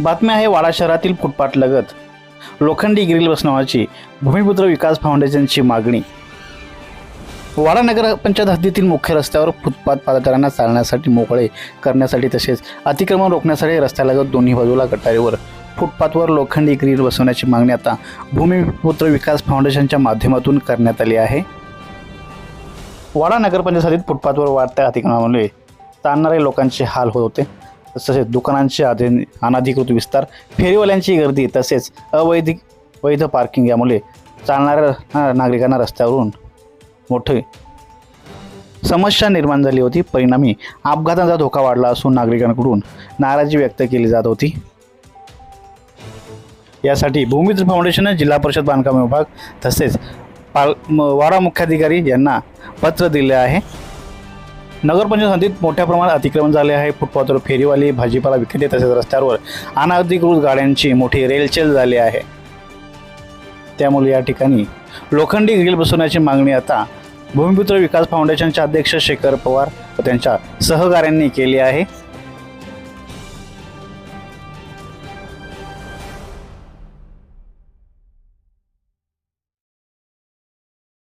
बातम्या आहे वाडा शहरातील फुटपाथ लगत. लोखंडी ग्रिल बसवण्याची भूमिपुत्र विकास फाउंडेशनची मागणी. वाडा नगर पंचायत हद्दीतील मुख्य रस्त्यावर फुटपाथ पादचाऱ्यांना चालण्यासाठी मोकळे करण्यासाठी तसेच अतिक्रमण रोखण्यासाठी रस्त्यालगत दोन्ही बाजूला गटारीवर फुटपाथवर लोखंडी ग्रिल बसवण्याची मागणी आता भूमिपुत्र विकास फाउंडेशनच्या माध्यमातून करण्यात आली आहे. वाडा नगरपंचायतीत फुटपाथवर वाढत्या अतिक्रमणामुळे ताणणारे लोकांचे हाल होत होते. तसेच दुकानांचे अधीन अनधिकृत विस्तार फेरीवाल्यांची गर्दी तसेच अवैधिक वैध पार्किंग यामुळे चालणाऱ्या नागरिकांना रस्त्यावरून मोठे समस्या निर्माण झाली होती. परिणामी अपघातांचा धोका वाढला असून नागरिकांकडून नाराजी व्यक्त केली जात होती. यासाठी भूमित्र फाउंडेशन जिल्हा परिषद बांधकाम विभाग तसेच पाल वाडा मुख्याधिकारी यांना पत्र दिले आहे. नगरपंचायत हद्दीत मोठ्या प्रमाणात अतिक्रमण झाले आहे. फुटपाथवर फेरीवाली भाजीपाला विक्रेते तसेच रस्त्यावर अनाधिकृत गाड्यांची मोठी रेलचेल झाली आहे. त्यामुळे या ठिकाणी लोखंडी ग्रिल बसवण्याची मागणी आता भूमिपुत्र विकास फाउंडेशनचे अध्यक्ष शेखर पवार व त्यांच्या सहकाऱ्यांनी केली आहे.